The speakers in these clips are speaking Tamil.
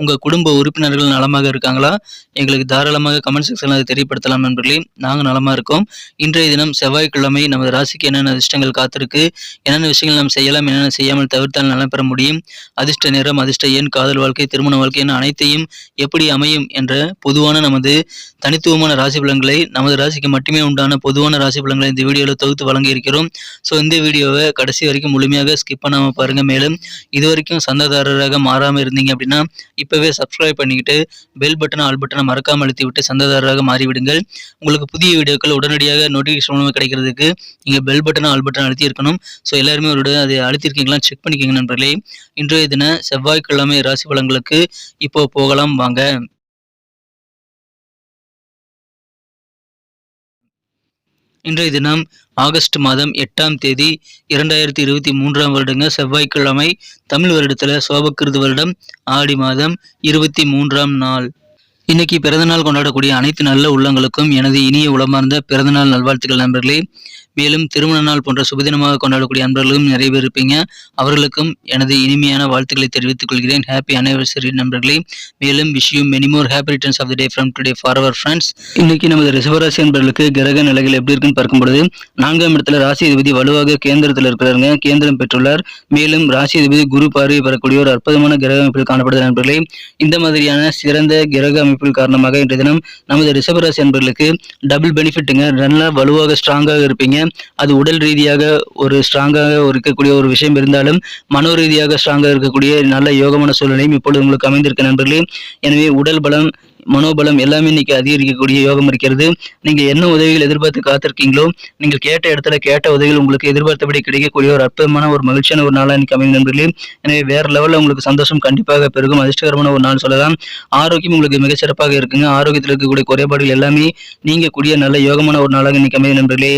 உங்க குடும்ப உறுப்பினர்கள் நலமாக இருக்காங்களா? எங்களுக்கு தாராளமாக கமெண்ட் செக்ஷனில் அதை தெரியப்படுத்தலாம் நண்பர்களே. நாங்கள் நலமா இருக்கோம். இன்றைய தினம் செவ்வாய்க்கிழமை நமது ராசிக்கு என்னென்ன அதிர்ஷ்டங்கள் காத்திருக்கு? என்னென்ன விஷயங்கள் நாம் செய்யலாம் என்னென்ன செய்யாமல் தவிர்த்தால் நலம் பெற முடியும்? அதிர்ஷ்ட நேரம் அதிர்ஷ்ட எண் காதல் வாழ்க்கை திருமண வாழ்க்கை என அனைத்தையும் எப்படி அமையும் என்ற பொதுவான நமது தனித்துவமான ராசி பலன்களை நமது ராசிக்கு மட்டுமே உண்டான பொதுவான ராசி பலன்களை இந்த வீடியோவில் தொகுத்து வழங்கி இருக்கிறோம் ஸோ இந்த வீடியோவை கடைசி வரைக்கும் முழுமையாக ஸ்கிப் பண்ணாமல் பாருங்க. மேலும் இது வரைக்கும் சந்தாதாரராக மாறாமல் இருந்தீங்க அப்படின்னா இப்போவே சப்ஸ்கிரைப் பண்ணிக்கிட்டு பெல் பட்டனை ஆல் பட்டனை மறக்காமல் அழுத்தி விட்டு சந்ததாரராக மாறிவிடுங்கள். உங்களுக்கு புதிய வீடியோக்கள் உடனடியாக நோட்டிஃபிகேஷன் மூலமாக கிடைக்கிறதுக்கு நீங்கள் பெல் பட்டனை ஆல் பட்டன் அழுத்தி இருக்கணும் ஸோ எல்லாருமே ஒரு அதை அழுத்திருக்கீங்களா செக் பண்ணிக்கோங்க நண்பர்களே. இன்றைய தின செவ்வாய்க்கிழமை ராசி பலன்களுக்கு இப்போ போகலாம் வாங்க. இன்றைய தினம் ஆகஸ்ட் மாதம் எட்டாம் தேதி இரண்டாயிரத்தி இருபத்தி மூன்றாம் வருடங்க செவ்வாய்க்கிழமை தமிழ் வருடத்தில் சோபக்கிருது வருடம் ஆடி மாதம் இருபத்தி மூன்றாம் நாள். இன்னைக்கு பிறந்தநாள் கொண்டாடக்கூடிய அனைத்து நல்ல உள்ளங்களுக்கும் எனது இனிய உளமார்ந்த பிறந்தநாள் நல்வாழ்த்துக்கள் நண்பர்களே. மேலும் திருமண நாள் போன்ற சுபதினமாக கொண்டாடக்கூடிய அன்பர்களும் நிறைய பேர் இருப்பீங்க. அவர்களுக்கும் எனது இனிமையான வாழ்த்துக்களை தெரிவித்துக் கொள்கிறேன். ஹாப்பி அனிவர்சரி நண்பர்களே. மேலும் விஷயம் many more happy returns of the day from today for our friends இன்னைக்கு நமது ரிசவராசி நண்பர்களுக்கு கிரக நிலைகள் எப்படி இருக்குன்னு பார்க்கும்பொழுது நான்காம் இடத்துல ராசி அதிபதி வலுவாக கேந்திரத்தில் இருக்கிறாருங்க. கேந்திரம் பெற்றுள்ளார். மேலும் ராசி அதிபதி குரு பார்வை பெறக்கூடிய ஒரு அற்புதமான கிரக அமைப்பில் காணப்படுது நண்பர்களே. இந்த மாதிரியான சிறந்த கிரக அமைப்பில் காரணமாக இன்றைய தினம் நமது ரிசவராசி நண்பர்களுக்கு டபுள் பெனிஃபிட்டுங்க நல்லா வலுவாக ஸ்ட்ராங்காக இருப்பீங்க. அது உடல் ரீதியாக ஒரு ஸ்ட்ராங்காக இருக்கக்கூடிய ஒரு விஷயம் இருந்தாலும் மனோ ரீதியாக ஸ்ட்ராங்காக இருக்கக்கூடிய நல்ல யோகமான சூழ்நிலையும் இப்பொழுது உங்களுக்கு அமைந்திருக்க நண்பர்களே. எனவே உடல் பலம் மனோபலம் எல்லாமே இன்னைக்கு அதிகரிக்கக்கூடிய யோகம் இருக்கிறது. நீங்க என்ன உதவிகள் எதிர்பார்த்து காத்திருக்கீங்களோ நீங்கள் கேட்ட இடத்துல கேட்ட உதவிகள் உங்களுக்கு எதிர்பார்த்தபடி கிடைக்கக்கூடிய ஒரு அற்புதமான ஒரு மகிழ்ச்சியான ஒரு நாளாக இன்னைக்கு அமைந்த நண்பர்களே. எனவே வேற லெவலில் உங்களுக்கு சந்தோஷம் கண்டிப்பாக பெருகும். அதிர்ஷ்டகரமான ஒரு நாள் சொல்லலாம். ஆரோக்கியம் உங்களுக்கு மிகச்சிறப்பாக இருக்குங்க. ஆரோக்கியத்தில் இருக்கக்கூடிய குறைபாடுகள் எல்லாமே நீங்க கூடிய நல்ல யோகமான ஒரு நாளாக இன்னைக்கு அமைந்த நண்பர்களே.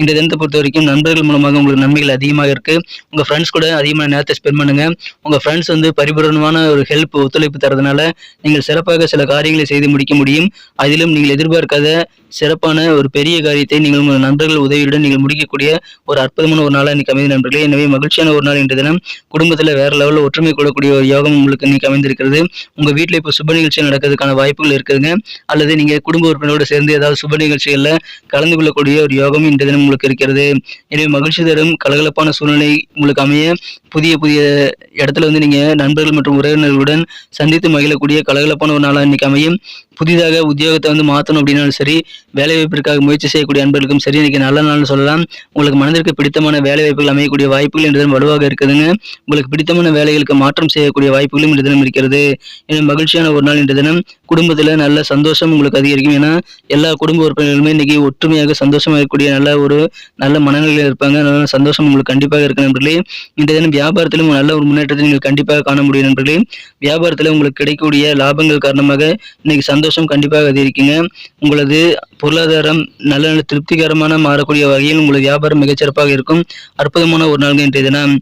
இந்த தினத்தை பொறுத்த வரைக்கும் நண்பர்கள் மூலமாக உங்களுக்கு நன்மைகள் அதிகமாக இருக்கு. உங்க ஃப்ரெண்ட்ஸ் கூட அதிகமான நேரத்தை ஸ்பெண்ட் பண்ணுங்க. உங்க ஃப்ரெண்ட்ஸ் வந்து பரிபூரணமான ஒரு ஹெல்ப் ஒத்துழைப்பு தரதுனால நீங்கள் சிறப்பாக சில காரியங்களை செய்து முடிக்க முடியும். அதிலும் நீங்கள் எதிர்பார்க்காத சிறப்பான ஒரு பெரிய காரியத்தை நீங்கள் உங்கள் நண்பர்கள் உதவியுடன் நீங்கள் முடிக்கக்கூடிய ஒரு அற்புதமான ஒரு நாளாக இன்னைக்கு அமைந்த நண்பர்களே. எனவே மகிழ்ச்சியான ஒரு நாள் இன்று தினம். குடும்பத்தில் வேற லெவலில் ஒற்றுமை கொள்ளக்கூடிய ஒரு யோகம் உங்களுக்கு இன்னைக்கு அமைந்திருக்கிறது. உங்கள் வீட்டில் இப்போ சுப நிகழ்ச்சி நடக்கிறதுக்கான வாய்ப்புகள் இருக்குதுங்க. அல்லது நீங்கள் குடும்ப உறுப்பினரோடு சேர்ந்து ஏதாவது சுப நிகழ்ச்சிகளில் கலந்து கொள்ளக்கூடிய ஒரு யோகம் இன்று தினம் உங்களுக்கு இருக்கிறது. எனவே மகிழ்ச்சி தரும் கலகலப்பான சூழ்நிலை உங்களுக்கு அமைய புதிய புதிய இடத்துல வந்து நீங்கள் நண்பர்கள் மற்றும் உறவினர்களுடன் சந்தித்து மகிழக்கூடிய கலகலப்பான ஒரு நாளாக இன்னைக்கு அமையும். புதிதாக உத்தியோகத்தை வந்து மாற்றணும் அப்படின்னாலும் சரி வேலை வாய்ப்பிற்காக முயற்சி செய்யக்கூடிய அன்பர்களுக்கும் சரி இன்னைக்கு நல்ல நாள்னு சொல்லலாம். உங்களுக்கு மனதிற்கு பிடித்தமான வேலைவாய்ப்புகள் அமையக்கூடிய வாய்ப்புகள் இன்று தினம் வலுவாக இருக்குதுங்க. உங்களுக்கு பிடித்தமான வேலைகளுக்கு மாற்றம் செய்யக்கூடிய வாய்ப்புகளும் இன்று தினம் இருக்கிறது. மகிழ்ச்சியான ஒரு நாள் இன்று தினம். குடும்பத்தில் நல்ல சந்தோஷம் உங்களுக்கு அதிகரிக்கும். ஏன்னா எல்லா குடும்ப உறுப்பினர்களுமே இன்னைக்கு ஒற்றுமையாக சந்தோஷமாக இருக்கக்கூடிய நல்ல ஒரு நல்ல மனநிலையில் இருப்பாங்க. நல்ல சந்தோஷம் உங்களுக்கு கண்டிப்பாக இருக்கு நண்பர்களே. இன்றைய தினம் வியாபாரத்திலும் நல்ல ஒரு முன்னேற்றத்தை நீங்கள் கண்டிப்பாக காண முடியும் நண்பர்களே. வியாபாரத்தில் உங்களுக்கு கிடைக்கக்கூடிய லாபங்கள் காரணமாக இன்னைக்கு சந்தோஷம் கண்டிப்பாக அதிகரிக்குங்க. உங்களது பொருளாதாரம் நல்ல நல்ல திருப்திகரமான மாறக்கூடிய வகையில் உங்களது வியாபாரம் மிகச்சிறப்பாக இருக்கும். அற்புதமான ஒரு நாள்கள் இன்றைய தினம்.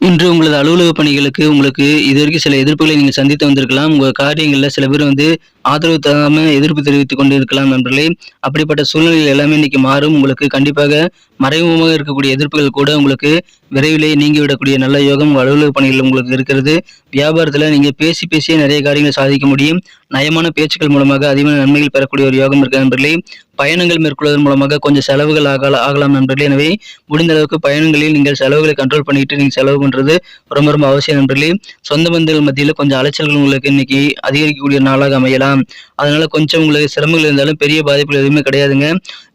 இன்று உங்களது அலுவலக பணிகளுக்கு உங்களுக்கு இது வரைக்கும் சில எதிர்ப்புகளை நீங்கள் சந்தித்து வந்திருக்கலாம். உங்கள் காரியங்களில் சில பேர் வந்து ஆதரவு தராமல் எதிர்ப்பு தெரிவித்துக் கொண்டு இருக்கலாம் நண்பர்களே. அப்படிப்பட்ட சூழ்நிலைகள் எல்லாமே இன்னைக்கு மாறும். உங்களுக்கு கண்டிப்பாக மறைமுகமாக இருக்கக்கூடிய எதிர்ப்புகள் கூட உங்களுக்கு விரைவிலே நீங்கிவிடக்கூடிய நல்ல யோகம் உங்கள் அலுவலக பணிகள் உங்களுக்கு இருக்கிறது. வியாபாரத்தில் நீங்கள் பேசி பேசியே நிறைய காரியங்களை சாதிக்க முடியும். நயமான பேச்சுக்கள் மூலமாக அதிகமான நன்மைகள் பெறக்கூடிய ஒரு யோகம் இருக்க நண்பர்களே. பயணங்கள் மேற்கொள்வதன் மூலமாக கொஞ்சம் செலவுகள் ஆகல ஆகலாம் நண்பர்களே. எனவே முடிந்த அளவுக்கு பயணங்களில் நீங்கள் செலவுகளை கண்ட்ரோல் பண்ணிட்டு நீங்கள் செலவு பண்ணுறது ரொம்ப ரொம்ப அவசியம் நண்பர்களே. சொந்த பந்தங்கள் மத்தியில் கொஞ்சம் அலைச்சல்கள் உங்களுக்கு இன்னைக்கு அதிகரிக்கக்கூடிய நாளாக அமையலாம். அதனால கொஞ்சம் உங்களுக்கு சிரமங்கள் இருந்தாலும் பெரிய பாதிப்புகள் எதுவுமே கிடையாதுங்க.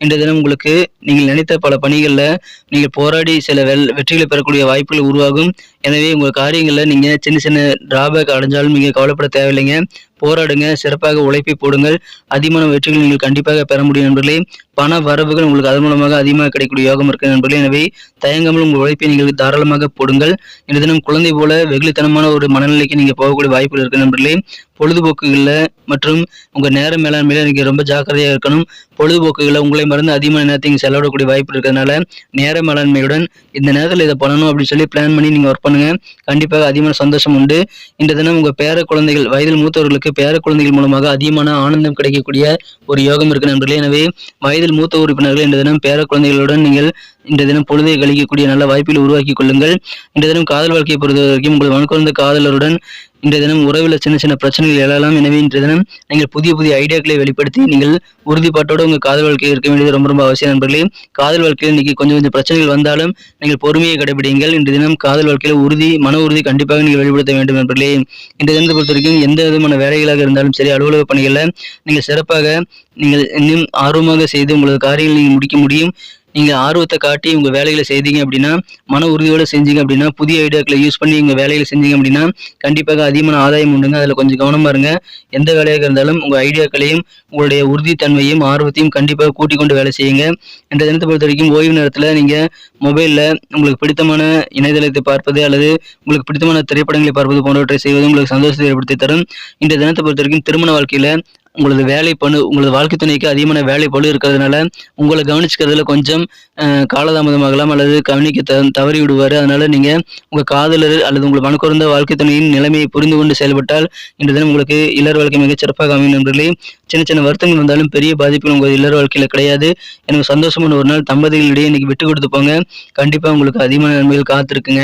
இன்றைய தினம் உங்களுக்கு நீங்கள் நினைத்த பல பணிகளில் நீங்கள் போராடி சில வெல் வெற்றிகளை பெறக்கூடிய வாய்ப்புகள் உருவாகும். எனவே உங்கள் காரியங்களில் நீங்கள் சின்ன சின்ன டிராபேக் அடைஞ்சாலும் நீங்கள் கவலைப்பட தேவையில்லைங்க. போராடுங்க சிறப்பாக உழைப்பை போடுங்கள். அதிகமான வெற்றிகள் நீங்கள் கண்டிப்பாக பெற முடியும் நண்பர்களே. பண வரவுகள் உங்களுக்கு அதன் மூலமாக அதிகமாக கிடைக்கக்கூடிய யோகம் இருக்கு நண்பர்களே. எனவே தயங்காமல் உங்கள் உழைப்பை நீங்கள் தாராளமாக போடுங்கள். இந்த தினம் குழந்தை போல வெகுளித்தனமான ஒரு மனநிலைக்கு நீங்கள் போகக்கூடிய வாய்ப்புகள் இருக்கு நண்பர்களே. பொழுதுபோக்குகளில் மற்றும் உங்கள் நேர மேலாண்மையில நீங்கள் ரொம்ப ஜாக்கிரதையாக இருக்கணும். பொழுதுபோக்குகளை உங்களை மறந்து அதிகமான நேரத்தை நீங்கள் செலவிடக்கூடிய வாய்ப்பு இருக்கிறதுனால நேர மேலாண்மையுடன் இந்த நேரத்தில் இதை பண்ணணும் அப்படின்னு சொல்லி பிளான் பண்ணி நீங்கள் ஒர்க் பண்ணுங்க. கண்டிப்பாக அதிகமான சந்தோஷம் உண்டு. இந்த தினம் உங்கள் பேர குழந்தைகள் வயதில் மூத்தவர்களுக்கு உங்களுக்கு பேர குழந்தைகள் மூலமாக அதிகமான ஆனந்தம் கிடைக்கக்கூடிய ஒரு யோகம் இருக்கு நண்பர்களே. எனவே வயதில் மூத்த உறுப்பினர்கள் இந்த தினம் பேர குழந்தைகளுடன் நீங்கள் இந்த தினம் பொழுதை கழிக்கக்கூடிய நல்ல வாய்ப்பில் உருவாக்கி கொள்ளுங்கள். இந்த தினம் காதல் வாழ்க்கையை பொறுத்த வரைக்கும் உங்கள் மனக்குழந்த காதலருடன் இன்றைய தினம் உறவில் சின்ன சின்ன பிரச்சனைகள் எழலாம். எனவே இன்றைய தினம் நீங்கள் புதிய புதிய ஐடியாக்களை வெளிப்படுத்தி நீங்கள் உறுதிப்பாட்டோடு உங்கள் காதல் வாழ்க்கையில் இருக்க வேண்டியது ரொம்ப ரொம்ப அவசியம் நண்பர்களே. காதல் வாழ்க்கையில் இன்னைக்கு கொஞ்சம் கொஞ்சம் பிரச்சனைகள் வந்தாலும் நீங்கள் பொறுமையை கடைபிடிங்கள் இன்றைய தினம் காதல் வாழ்க்கையில் உறுதி மன உறுதி கண்டிப்பாக நீங்கள் வெளிப்படுத்த வேண்டும் நண்பர்களே. இன்றைய தினத்தை பொறுத்த வரைக்கும் எந்த விதமான வேலைகளாக இருந்தாலும் சரி அலுவலக பணிகளில் நீங்கள் சிறப்பாக நீங்கள் இன்னும் ஆர்வமாக செய்து உங்களது காரியங்களை நீங்கள் முடிக்க முடியும். நீங்கள் ஆர்வத்தை காட்டி உங்கள் வேலைகளை செய்தீங்க அப்படின்னா மன உறுதியோடு செஞ்சீங்க அப்படின்னா புதிய ஐடியாக்களை யூஸ் பண்ணி உங்கள் வேலைகளை செஞ்சீங்க அப்படின்னா கண்டிப்பாக அதிகமான ஆதாயம் உண்டுங்க. அதில் கொஞ்சம் கவனமாக இருங்க. எந்த வேலையாக இருந்தாலும் உங்கள் ஐடியாக்களையும் உங்களுடைய உறுதித்தன்மையும் ஆர்வத்தையும் கண்டிப்பாக கூட்டிக் கொண்டு வேலை செய்யுங்க. இந்த தினத்தை பொறுத்த வரைக்கும் ஓய்வு நேரத்தில் நீங்கள் மொபைலில் உங்களுக்கு பிடித்தமான இணையதளத்தை பார்ப்பது அல்லது உங்களுக்கு பிடித்தமான திரைப்படங்களை பார்ப்பது போன்றவற்றை செய்வது உங்களுக்கு சந்தோஷத்தை ஏற்படுத்தி தரும். இந்த தினத்தை பொறுத்த வரைக்கும் திருமண வாழ்க்கையில் உங்களது வேலை பணு உங்களது வாழ்க்கை துணைக்கு அதிகமான வேலை பளு இருக்கிறதுனால உங்களை கவனிச்சுக்கிறதுல கொஞ்சம் காலதாமதமாகலாம் அல்லது கவனிக்க த தவறி விடுவார். அதனால நீங்கள் உங்கள் காதலர் அல்லது உங்கள் மனக்குறந்த வாழ்க்கை துணையின் நிலைமையை புரிந்து கொண்டு செயல்பட்டால் இன்று தினம் உங்களுக்கு இல்லற வாழ்க்கை மிகச் சிறப்பாக அமையும் நண்பர்களே. சின்ன சின்ன வருத்தங்கள் வந்தாலும் பெரிய பாதிப்புகள் உங்கள் இல்லற வாழ்க்கையில் கிடையாது. எனக்கு சந்தோஷமான ஒரு நாள் தம்பதிகளிடையே இன்னைக்கு விட்டு கொடுத்து போங்க. கண்டிப்பாக உங்களுக்கு அதிகமான நன்மைகள் காத்திருக்குங்க.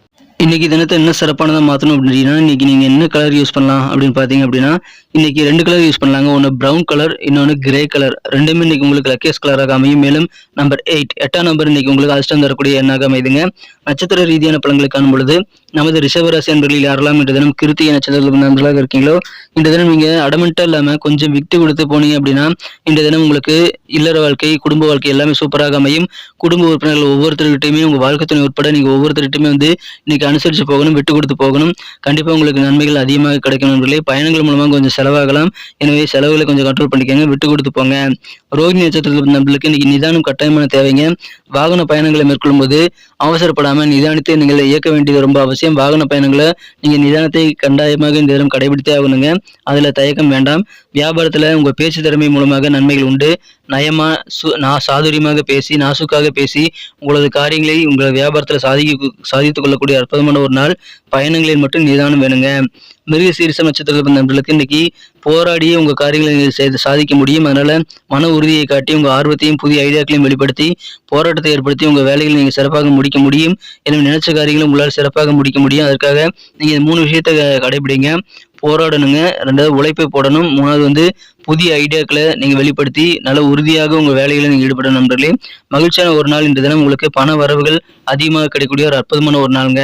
இன்னைக்கு தினத்தை என்ன சிறப்பானதாக மாற்றணும் அப்படின்னா இன்னைக்கு நீங்கள் என்ன கலர் யூஸ் பண்ணலாம் அப்படின்னு பார்த்தீங்க அப்படின்னா இன்னைக்கு ரெண்டு கலர் யூஸ் பண்ணலாங்க. ஒன்று ப்ரௌன் கலர் இன்னொன்று கிரே கலர் ரெண்டுமே இன்னைக்கு உங்களுக்கு லக்கேஸ் கலராக அமையும். மேலும் நம்பர் எயிட் எட்டாம் நம்பர் இன்னைக்கு உங்களுக்கு அதிர்ஷ்டம் தரக்கூடிய எண்ணாக அமைதுங்க. நட்சத்திர ரீதியான பழங்களை காணும் பொழுது நமது ரிஷபராசி அன்பர்களில் யாரெல்லாம் இன்று தினம் கிருத்திய நட்சத்திர நண்பர்களாக இருக்கீங்களோ இந்த தினம் நீங்கள் அடமெண்ட்டாக இல்லாமல் கொஞ்சம் விட்டு கொடுத்து போனீங்க அப்படின்னா இந்த தினம் உங்களுக்கு இல்லற வாழ்க்கை குடும்ப வாழ்க்கை எல்லாமே சூப்பராக அமையும். குடும்ப உறுப்பினர்கள் ஒவ்வொருத்தருக்கிட்டையுமே உங்கள் வாழ்க்கை துணை உட்பட நீங்கள் ஒவ்வொருத்தருகிட்டையுமே வந்து இன்னைக்கு அனுசரித்து போகணும் விட்டு கொடுத்து போகணும். கண்டிப்பாக உங்களுக்கு நன்மைகள் அதிகமாக கிடைக்கும் நண்பர்களே. பயணங்கள் மூலமாக கொஞ்சம் செலவாகலாம். எனவே செலவுகளை கொஞ்சம் கண்ட்ரோல் பண்ணிக்கோங்க விட்டு கொடுத்து போங்க. ரோகிணி நட்சத்திரத்தில் நம்மளுக்கு இன்னைக்கு நிதானம் கட்டாயமான தேவைங்க. வாகன பயணங்களை மேற்கொள்ளும் போது அவசரப்படாமல் நிதானத்தை நீங்கள் இயக்க வேண்டியது ரொம்ப அவசியம். வாகன பயணங்களை நீங்கள் நிதானத்தை கண்டாயமாக இந்த தினம் கடைபிடித்தே ஆகணுங்க. அதில் தயக்கம் வேண்டாம். வியாபாரத்தில் உங்கள் பேச்சு திறமை மூலமாக நன்மைகள் உண்டு. நயமா சு நான் சாதுரியமாக பேசி நாசுக்காக பேசி உங்களது காரியங்களை உங்கள் வியாபாரத்தில் சாதிக்க சாதித்துக் கொள்ளக்கூடிய அற்புதமான ஒரு நாள் பயணங்களில் மட்டும் நிதானம் வேணுங்க. மிருக சீரிச நட்சத்திரத்தில் நண்பர்களுக்கு இன்னைக்கு போராடியே உங்கள் காரியங்களை செய்து சாதிக்க முடியும். அதனால மன உறுதியை காட்டி உங்கள் ஆர்வத்தையும் புதிய ஐடியாக்களையும் வெளிப்படுத்தி போராட்டத்தை ஏற்படுத்தி உங்கள் வேலைகளை நீங்கள் சிறப்பாக முடிக்க முடியும். எனவே நினைச்ச காரியங்களும் உங்களால் சிறப்பாக முடிக்க முடியும். அதற்காக நீங்கள் மூணு விஷயத்தை கடைபிடிங்க. போராடணுங்க. ரெண்டாவது உழைப்பை போடணும். மூணாவது வந்து புதிய ஐடியாக்களை நீங்கள் வெளிப்படுத்தி நல்ல உறுதியாக உங்கள் வேலைகளை நீங்கள் ஈடுபடணும் நண்பர்களே. மகிழ்ச்சியான ஒரு நாள் இன்று தினம். உங்களுக்கு பண வரவுகள் அதிகமாக கிடைக்கக்கூடிய ஒரு அற்புதமான ஒரு நாளுங்க.